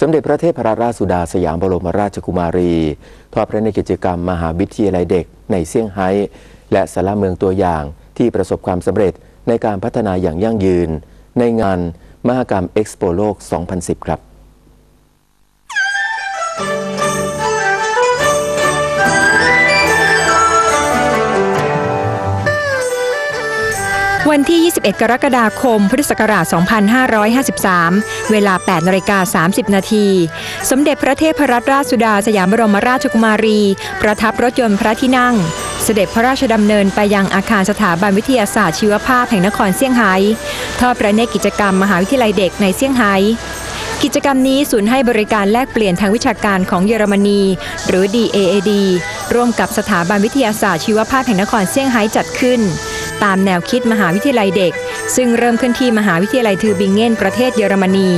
สมเด็จพระเทพรัตนราชสุดาสยามบรมราชกุมารีทอดพระเนตรกิจกรรมมหาวิทยาลัยเด็กในเซี่ยงไฮ้และสาระเมืองตัวอย่างที่ประสบความสำเร็จในการพัฒนาอย่างยั่งยืน ในงานมหกรรมเอ็กซ์โปโลก 2010 ครับ วันที่ 21 กรกฎาคม พุทธศักราช 2553 เวลา 8นาฬิกา30 นาที สมเด็จพระเทพรัตนราชสุดาสยามบรมราชกุมารี ประทับรถยนต์พระที่นั่ง เสด็จพระราชดำเนินไปยังอาคารสถาบันวิทยาศาสตร์ชีวภาพแห่งนครเซี่ยงไฮ้ทอดประเนตรกิจกรรมมหาวิทยาลัยเด็กในเซี่ยงไฮ้กิจกรรมนี้ศูนย์ให้บริการแลกเปลี่ยนทางวิชาการของเยอรมนี หรือ DAAD ร่วมกับสถาบันวิทยาศาสตร์ชีวภาพแห่งนครเซี่ยงไฮ้จัดขึ้น ตามแนวคิดมหาวิทยาลัยเด็ก ซึ่งเริ่มขึ้นที่มหาวิทยาลัยทูบิงเงนประเทศเยอรมนี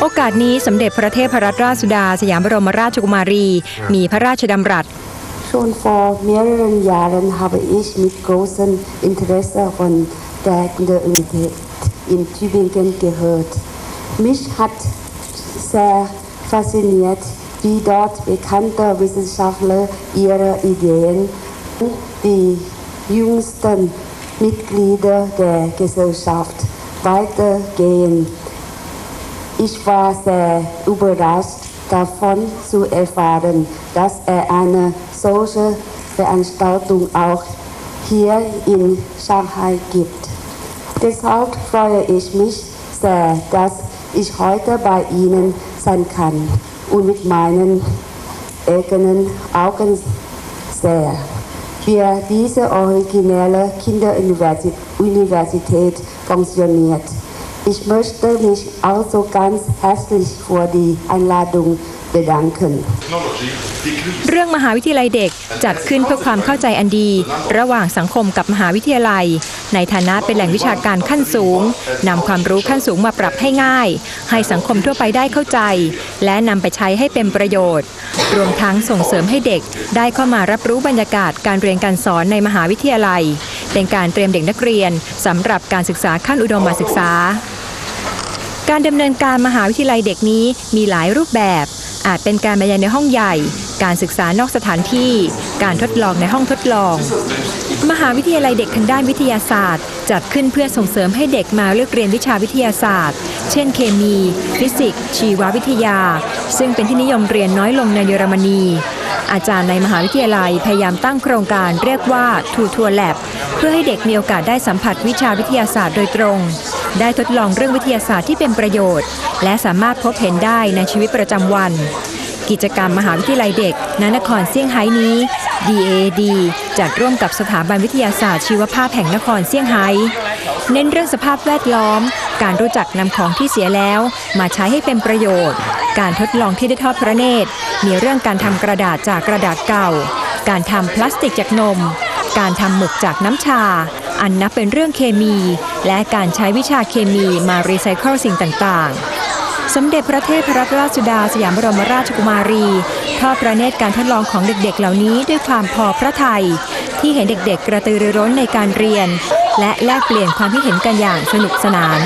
โอกาสนี้สมเด็จพระเทพรัตนราชสุดา สยามบรมราชกุมารี มีพระราชดำรัส Schon vor mehreren Jahren habe ich mit großem Interesse von der Universität in Tübingen gehört. Mich hat sehr fasziniert, wie dort bekannte Wissenschaftler ihre Ideen, die jüngsten Mitglieder der Gesellschaft weitergehen. Ich war sehr überrascht davon zu erfahren, dass er eine solche Veranstaltung auch hier in Shanghai gibt. Deshalb freue ich mich sehr, dass ich heute bei Ihnen sein kann und mit meinen eigenen Augen sehe, wie diese originelle Kinderuniversität funktioniert. Ich möchte mich also ganz herzlich für die Einladung เรื่องมหาวิทยาลัยเด็กจัดขึ้นเพื่อความเข้าใจอันดี ระหว่างสังคมกับมหาวิทยาลัย ในฐานะเป็นแหล่งวิชาการขั้นสูงนำความรู้ขั้นสูงมาปรับให้ง่าย ให้สังคมทั่วไปได้เข้าใจ และนำไปใช้ให้เป็นประโยชน์ รวมทั้งส่งเสริมให้เด็กได้เข้ามารับรู้บรรยากาศการเรียนการสอนในมหาวิทยาลัย เป็นการเตรียมเด็กนักเรียนสำหรับการศึกษาขั้นอุดมศึกษา การดำเนินการมหาวิทยาลัยเด็กนี้มีหลายรูปแบบ อาจเป็นการบรรยายในห้องใหญ่ การศึกษานอกสถานที่ การทดลองในห้องทดลอง มหาวิทยาลัยเด็กทางด้านวิทยาศาสตร์ จัดขึ้นเพื่อส่งเสริมให้เด็กมาเลือกเรียนวิชาวิทยาศาสตร์ เช่น เคมี ฟิสิกส์ ชีววิทยา ซึ่งเป็นที่นิยมเรียนน้อยลงในเยอรมนีอาจารย์ในมหาวิทยาลัยพยายามตั้งโครงการเรียกว่าทูทัวร์แลบเพื่อให้เด็กมีโอกาสได้สัมผัสวิชาวิทยาศาสตร์โดยตรง ได้ทดลองเรื่องวิทยาศาสตร์ที่เป็นประโยชน์ และสามารถพบเห็นได้ในชีวิตประจำวัน กิจกรรมมหาวิทยาลัยเด็กณนครเซี่ยงไฮ้นี้ DAD จัดร่วมกับสถาบันวิทยาศาสตร์ชีวภาพแห่งนครเซี่ยงไฮ้เน้นเรื่องสภาพแวดล้อม การรู้จักนำของที่เสียแล้ว มาใช้ให้เป็นประโยชน์ การทดลองที่ได้ทอดพระเนตร มีเรื่องการทำกระดาษจากกระดาษเก่า การทำพลาสติกจากนม การทำหมึกจากน้ำชา อันนับเป็นเรื่องเคมี และการใช้วิชาเคมีมารีไซเคิลสิ่งต่างๆ สมเด็จพระเทพรัตนราชสุดาสยามบรมราชกุมารีทอดประเนตรการทดลองของเด็กๆ เหล่านี้ด้วยความพอพระทัยที่เห็นเด็กๆ กระตือรือร้นในการเรียน และแลกเปลี่ยนความคิดเห็นกันอย่างสนุกสนาน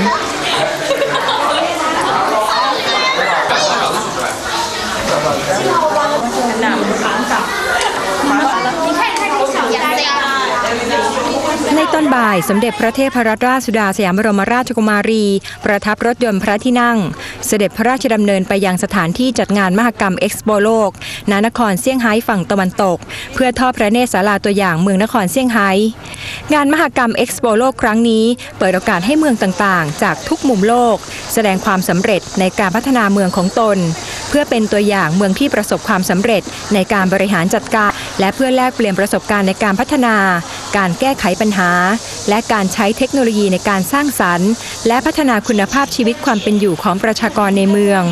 ใน ตอนบ่าย สมเด็จพระเทพรัตนราชสุดาสยามบรมราชกุมารี ประทับรถยนต์พระที่นั่ง เสด็จพระราชดำเนินไปยังสถานที่จัดงานมหกรรมเอ็กซ์โปโลกณนครเซี่ยงไฮ้ฝั่งตะวันตก เพื่อทอดพระเนตรศาลาตัวอย่างเมืองนครเซี่ยงไฮ้งานมหกรรมเอ็กซ์โปโลกครั้งนี้เปิดโอกาสให้เมืองต่างๆ จากทุกมุมโลก แสดงความสำเร็จในการพัฒนาเมืองของตน เพื่อเป็นตัวอย่างเมืองที่ประสบความสำเร็จในการบริหารจัดการ และเพื่อแลกเปลี่ยนประสบการณ์ในการพัฒนา การแก้ไขปัญหา และการใช้เทคโนโลยีในการสร้างสรรค์ และพัฒนาคุณภาพชีวิตความเป็นอยู่ของประชากรในเมือง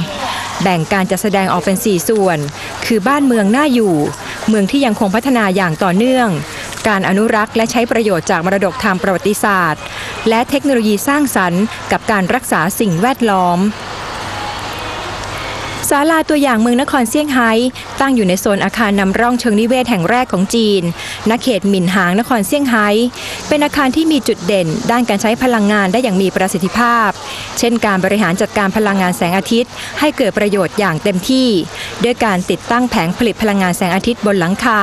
แบ่งการจัดแสดงออกเป็น 4 ส่วน คือบ้านเมืองน่าอยู่ เมืองที่ยังคงพัฒนาอย่างต่อเนื่อง การอนุรักษ์และใช้ประโยชน์จากมรดกทางประวัติศาสตร์ และเทคโนโลยีสร้างสรรค์ กับการรักษาสิ่งแวดล้อม ศาลาตัวอย่างเมืองนครเซี่ยงไฮ้ตั้งอยู่ในโซนอาคารนำร่องเชิงนิเวศแห่งแรกของจีนณเขตหมินหางนครเซี่ยงไฮ้เป็นอาคารที่มีจุดเด่น ด้านการใช้พลังงานได้อย่างมีประสิทธิภาพ เช่นการบริหารจัดการพลังงานแสงอาทิตย์ ให้เกิดประโยชน์อย่างเต็มที่ ด้วยการติดตั้งแผงผลิตพลังงานแสงอาทิตย์บนหลังคา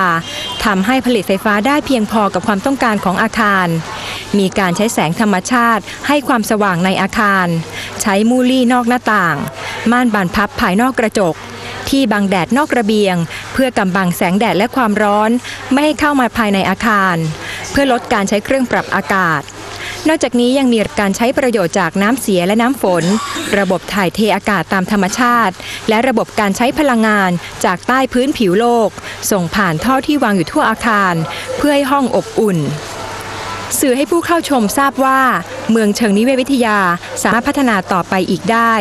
ทำให้ผลิตไฟฟ้าได้เพียงพอกับความต้องการของอาคาร มีการใช้แสงธรรมชาติ ให้ความสว่างในอาคาร ใช้มูลี่นอกหน้าต่าง ม่านบานพับภายนอกกระจก ที่บังแดดนอกระเบียง เพื่อกำบังแสงแดดและความร้อน ไม่ให้เข้ามาภายในอาคาร เพื่อลดการใช้เครื่องปรับอากาศ นอกจากนี้ยังมีการใช้ประโยชน์จากน้ำเสียและน้ำฝน ระบบถ่ายเทอากาศตามธรรมชาติ และระบบการใช้พลังงานจากใต้พื้นผิวโลก ส่งผ่านท่อที่วางอยู่ทั่วอาคาร เพื่อให้ห้องอบอุ่นสื่อให้ผู้เข้าชมทราบว่า เมืองเชิงนิเวศวิทยาสามารถพัฒนาต่อไปอีกได้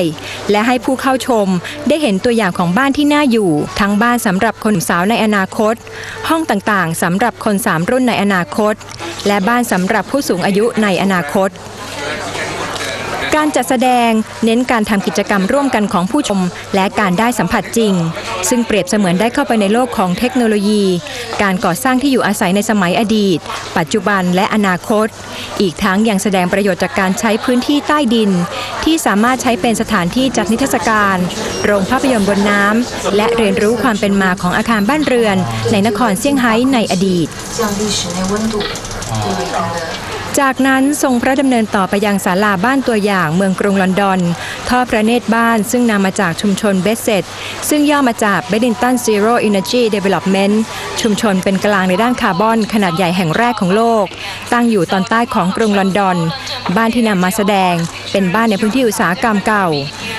และให้ผู้เข้าชมได้เห็นตัวอย่างของบ้านที่น่าอยู่ ทั้งบ้านสำหรับคนสาวในอนาคต ห้องต่างๆสำหรับคนสามรุ่นในอนาคต และบ้านสำหรับผู้สูงอายุในอนาคต การจัดแสดงเน้นการทำกิจกรรมร่วมกันของผู้ชม และการได้สัมผัสจริง ซึ่งเปรียบเสมือนได้เข้าไปในโลกของเทคโนโลยี การก่อสร้างที่อยู่อาศัยในสมัยอดีต ปัจจุบันและอนาคต อีกทั้งยังแสดงประโยชน์จากการใช้พื้นที่ใต้ดิน ที่สามารถใช้เป็นสถานที่จัดนิทรรศการ โรงภาพยนตร์บนน้ำและเรียนรู้ความเป็นมาของอาคารบ้านเรือน ในนครเซี่ยงไฮ้ในอดีต จากนั้นทรงพระดำเนินต่อไปยังศาลาบ้านตัวอย่างเมืองกรุงลอนดอนทอพระเนตรบ้านซึ่งนำมาจากชุมชนเบสเซตซึ่งย่อมาจากเบดิ b e d d i n g t อินเออร์จีเดเวล็อปเมนต์ชุมชนเป็นกลางในด้านคาร์บอนขนาดใหญ่แห่งแรกของโลก ตั้งอยู่ตอนใต้ของกรุงลอนดอน บ้านที่นำมาแสดง เป็นบ้านในพื้นที่อุตสาหกรรมเก่า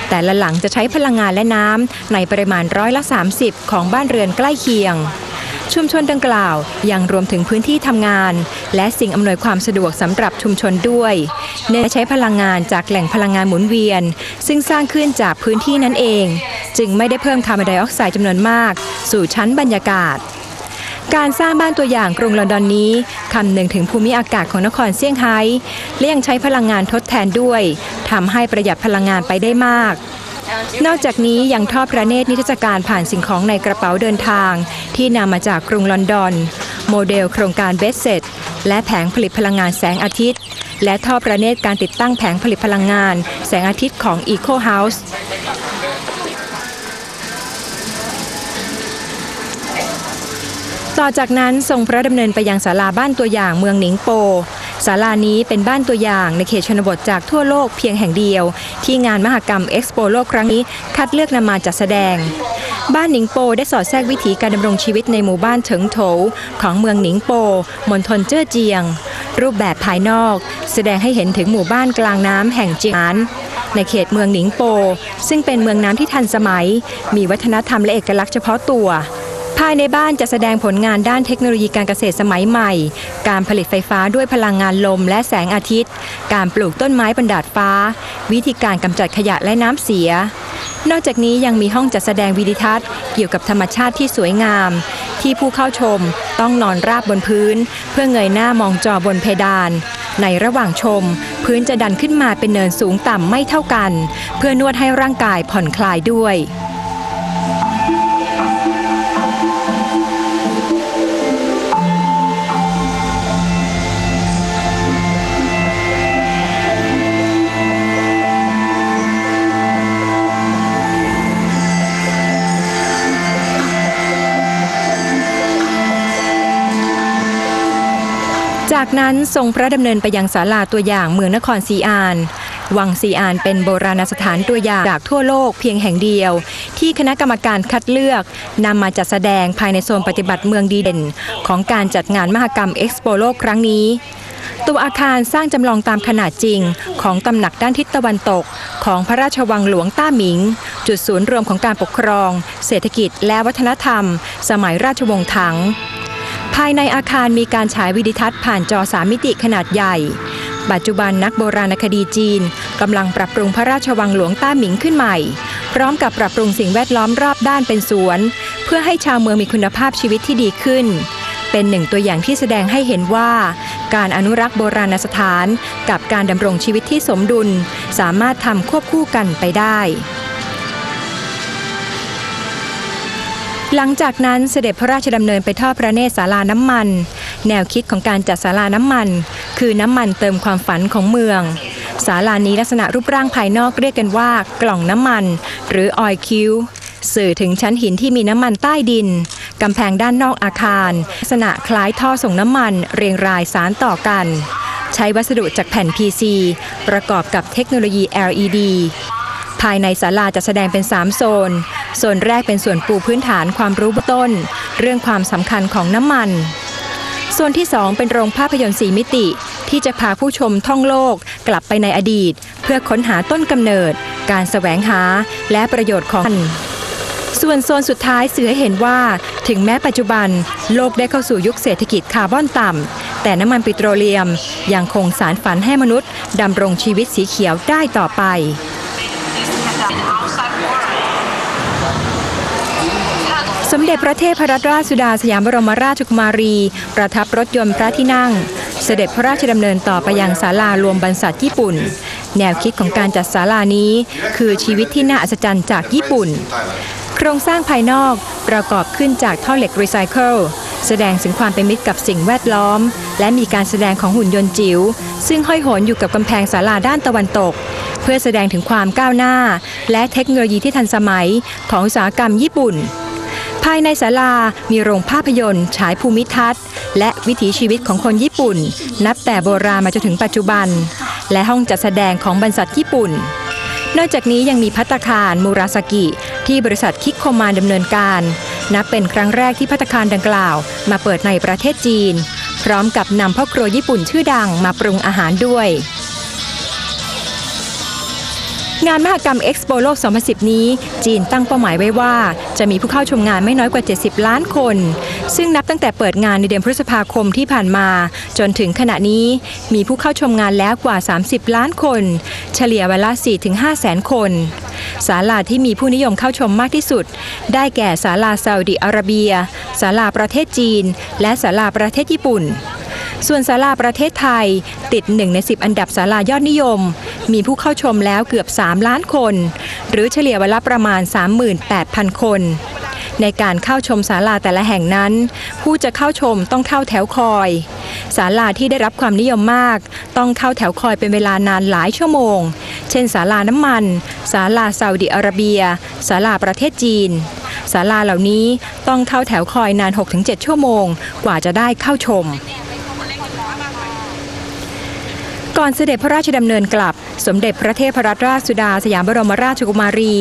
แต่ละหลังจะใช้พลังงานและน้ำในปริมาณร้อยละ 30 ของบ้านเรือนใกล้เคียง ชุมชนดังกล่าวยังรวมถึงพื้นที่ทำงาน และสิ่งอำนวยความสะดวกสำหรับชุมชนด้วย เนื่องใช้พลังงานจากแหล่งพลังงานหมุนเวียน ซึ่งสร้างขึ้นจากพื้นที่นั้นเอง จึงไม่ได้เพิ่มคาร์บอนไดออกไซด์จำนวนมาก สู่ชั้นบรรยากาศการสร้างบ้านตัวอย่างกรุงลอนดอนนี้คำนึงถึงภูมิอากาศของนครเซี่ยงไฮ้และยังใช้พลังงานทดแทนด้วยทำให้ประหยัดพลังงานไปได้มาก นอกจากนี้ยังทอดพระเนตรนิทรรศการผ่านสิ่งของในกระเป๋าเดินทาง ที่นำมาจากกรุงลอนดอน โมเดลโครงการเบสเซตและแผงผลิตพลังงานแสงอาทิตย์ และทอดพระเนตรการติดตั้งแผงผลิตพลังงาน แสงอาทิตย์ของ Eco House ต่อจากนั้นทรงพระดำเนินไปยังศาลาบ้านตัวอย่างเมืองหนิงโป ศาลานี้เป็นบ้านตัวอย่างในเขตชนบทจากทั่วโลกเพียงแห่งเดียว ที่งานมหกรรมเอ็กซ์โปโลกครั้งนี้คัดเลือกนำมาจัดแสดง บ้านหนิงโปได้สอดแทรกวิถีการดำรงชีวิตในหมู่บ้านเฉิงโถวของเมืองหนิงโปมณฑลเจ้อเจียง รูปแบบภายนอก แสดงให้เห็นถึงหมู่บ้านกลางน้ำแห่งเจียงอันในเขตเมืองหนิงโป ซึ่งเป็นเมืองน้ำที่ทันสมัย มีวัฒนธรรมและเอกลักษณ์เฉพาะตัว ภายในบ้านจะแสดงผลงานด้านเทคโนโลยีการเกษตรสมัยใหม่ การผลิตไฟฟ้าด้วยพลังงานลมและแสงอาทิตย์ การปลูกต้นไม้บนดาดฟ้า วิธีการกำจัดขยะและน้ำเสีย นอกจากนี้ยังมีห้องจัดแสดงวิดิทัศน์เกี่ยวกับธรรมชาติที่สวยงาม ที่ผู้เข้าชมต้องนอนราบบนพื้น เพื่อเงยหน้ามองจอบนเพดาน ในระหว่างชม พื้นจะดันขึ้นมาเป็นเนินสูงต่ำไม่เท่ากัน เพื่อนวดให้ร่างกายผ่อนคลายด้วย จากนั้นทรงพระดำเนินไปยังศาลาตัวอย่างเมืองนครซีอาน วังซีอานเป็นโบราณสถานตัวอย่างจากทั่วโลกเพียงแห่งเดียว ที่คณะกรรมการคัดเลือกนำมาจัดแสดงภายในโซนปฏิบัติเมืองดีเด่น ของการจัดงานมหกรรมเอ็กซ์โปโลกครั้งนี้ตัวอาคารสร้างจำลองตามขนาดจริง ของตำหนักด้านทิศตะวันตก ของพระราชวังหลวงต้าหมิง จุดศูนย์รวมของการปกครอง เศรษฐกิจและวัฒนธรรม สมัยราชวงศ์ถัง ภายในอาคารมีการฉายวิดิทัศน์ผ่านจอสามมิติขนาดใหญ่ ปัจจุบันนักโบราณคดีจีนกำลังปรับปรุงพระราชวังหลวงต้าหมิงขึ้นใหม่ พร้อมกับปรับปรุงสิ่งแวดล้อมรอบด้านเป็นสวน เพื่อให้ชาวเมืองมีคุณภาพชีวิตที่ดีขึ้น เป็นหนึ่งตัวอย่างที่แสดงให้เห็นว่า การอนุรักษ์โบราณสถาน กับการดำรงชีวิตที่สมดุล สามารถทำควบคู่กันไปได้ หลังจากนั้นเสด็จพระราชดำเนินไปทอดพระเนตรศาลาน้ำมัน แนวคิดของการจัดศาลาน้ำมัน คือน้ำมันเติมความฝันของเมืองศาลานี้ลักษณะรูปร่างภายนอกเรียกกันว่ากล่องน้ำมัน หรือออยคิวสื่อถึงชั้นหินที่มีน้ำมันใต้ดินกำแพงด้านนอกอาคาร ลักษณะคล้ายท่อส่งน้ำมันเรียงรายสารต่อกัน ใช้วัสดุจากแผ่น PC ประกอบกับเทคโนโลยี LED ภายในศาลาจะแสดงเป็น 3 โซน โซนแรกเป็นส่วนปูพื้นฐานความรู้เบื้องต้น เรื่องความสำคัญของน้ำมัน ส่วนที่ 2 เป็นโรงภาพยนตร์สีมิติ ที่จะพาผู้ชมท่องโลกกลับไปในอดีต เพื่อค้นหาต้นกำเนิด การแสวงหาและประโยชน์ของมันส่วนโซนสุดท้ายสื่อให้เห็นว่า ถึงแม้ปัจจุบัน โลกได้เข้าสู่ยุคเศรษฐกิจคาร์บอนต่ำ แต่น้ำมันปิโตรเลียม ยังคงสารฝันให้มนุษย์ดำรงชีวิตสีเขียวได้ต่อไป สมเด็จพระเทพรัตนราชสุดาสยามบรมราชกุมารี ประทับรถยนต์พระที่นั่ง เสด็จพระราชดำเนินต่อไปยังศาลารวมบรรษัทญี่ปุ่น แนวคิดของการจัดศาลานี้ คือชีวิตที่น่าอัศจรรย์จากญี่ปุ่น โครงสร้างภายนอกประกอบขึ้นจากท่อเหล็กรีไซเคิลแสดงถึงความเป็นมิตรกับสิ่งแวดล้อม และมีการแสดงของหุ่นยนต์จิ๋วซึ่งห้อยโหนอยู่กับกำแพงศาลาด้านตะวันตก เพื่อแสดงถึงความก้าวหน้า และเทคโนโลยีที่ทันสมัยของอุตสาหกรรมญี่ปุ่น ภายในศาลา มีโรงภาพยนตร์ ฉายภูมิทัศน์ และวิถีชีวิตของคนญี่ปุ่น นับแต่โบราณมาจนถึงปัจจุบัน และห้องจัดแสดงของบรรษัทญี่ปุ่น นอกจากนี้ยังมีพัตคารมูราสกิ ที่บริษัทคิกโคมานดำเนินการ นับเป็นครั้งแรกที่พัตคารดังกล่าว มาเปิดในประเทศจีน พร้อมกับนำพ่อครัวญี่ปุ่นชื่อดังมาปรุงอาหารด้วย งานมหกรรมเอ็กซ์โปโลก 2010 นี้ จีนตั้งเป้าหมายไว้ว่า จะมีผู้เข้าชมงานไม่น้อยกว่า 70 ล้านคน ซึ่งนับตั้งแต่เปิดงานในเดือนพฤษภาคมที่ผ่านมา จนถึงขณะนี้มีผู้เข้าชมงานแล้วกว่า 30 ล้านคน เฉลี่ยวันละ4-5แสนคนศาลาที่มีผู้นิยมเข้าชมมากที่สุด ได้แก่ศาลาซาอุดิอาระเบียศาลาประเทศจีน และศาลาประเทศญี่ปุ่น ส่วนศาลาประเทศไทยติด 1 ใน 10 อันดับศาลายอดนิยม มีผู้เข้าชมแล้วเกือบ 3 ล้านคน หรือเฉลี่ยวันละประมาณ 38,000 คน ในการเข้าชมศาลาแต่ละแห่งนั้น ผู้จะเข้าชมต้องเข้าแถวคอยศาลาที่ได้รับความนิยมมาก ต้องเข้าแถวคอยเป็นเวลานานหลายชั่วโมง เช่นศาลาน้ำมันศาลาซาอุดิอาระเบียศาลาประเทศจีนศาลาเหล่านี้ต้องเข้าแถวคอยนาน 6-7 ชั่วโมง กว่าจะได้เข้าชม ก่อนเสด็จพระราชดำเนินกลับ สมเด็จพระเทพรัตนราชสุดาสยามบรมราชกุมารี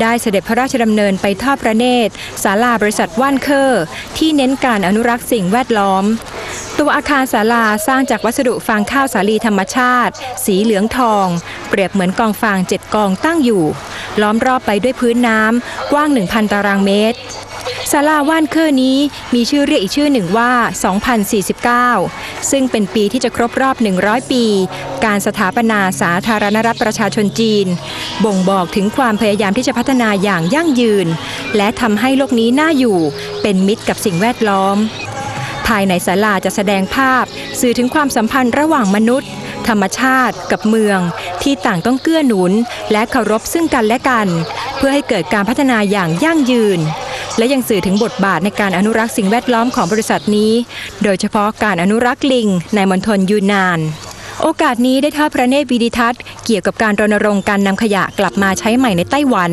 ได้เสด็จพระราชดำเนินไปทอดพระเนตรศาลาบริษัทว่านเคอร์ที่เน้นการอนุรักษ์สิ่งแวดล้อม ตัวอาคารศาลาสร้างจากวัสดุฟางข้าวสาลีธรรมชาติ สีเหลืองทอง เปรียบเหมือนกองฟางเจ็ดกองตั้งอยู่ ล้อมรอบไปด้วยพื้นน้ำกว้าง 1,000 ตารางเมตร ศาลาว่านเคอร์นี้มีชื่อเรียกอีกชื่อหนึ่งว่า 2049 ซึ่งเป็นปีที่จะครบรอบ 100 ปี การสถาปนาสาธารณรัฐประชาชนจีน บ่งบอกถึงความพยายามที่จะพัฒนาอย่างยั่งยืน และทำให้โลกนี้น่าอยู่เป็นมิตรกับสิ่งแวดล้อม ภายในศาลาจะแสดงภาพ สื่อถึงความสัมพันธ์ระหว่างมนุษย์ ธรรมชาติ กับเมือง ที่ต่างต้องเกื้อหนุน และเคารพซึ่งกันและกัน เพื่อให้เกิดการพัฒนาอย่างยั่งยืน และยังสื่อถึงบทบาทในการอนุรักษ์สิ่งแวดล้อมของบริษัทนี้ โดยเฉพาะการอนุรักษ์ลิงในมณฑลยูนนาน โอกาสนี้ได้ทอดพระเนตรวิดิทัศน์เกี่ยวกับการรณรงค์การนำขยะกลับมาใช้ใหม่ในไต้หวัน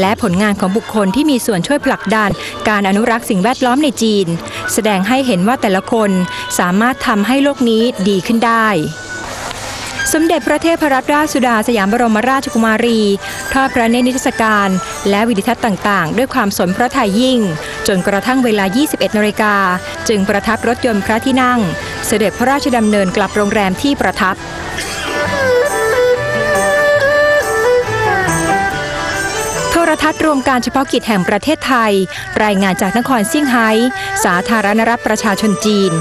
และผลงานของบุคคลที่มีส่วนช่วยผลักดันการอนุรักษ์สิ่งแวดล้อมในจีน แสดงให้เห็นว่าแต่ละคนสามารถทำให้โลกนี้ดีขึ้นได้ สมเด็จพระเทพรัตนราชสุดาสยามบรมราชกุมารี ทอดพระเนตรนิทรรศการ และวิดิทัศน์ต่างๆ ด้วยความสนพระทัยยิ่ง จนกระทั่งเวลา 21นาฬิกาจึงประทับรถยนต์พระที่นั่ง เสด็จพระราชดำเนินกลับโรงแรมที่ประทับโทรทัศน์รวมการเฉพาะกิจแห่งประเทศไทย รายงานจากนครเซี่ยงไฮ้ สาธารณรัฐประชาชนจีน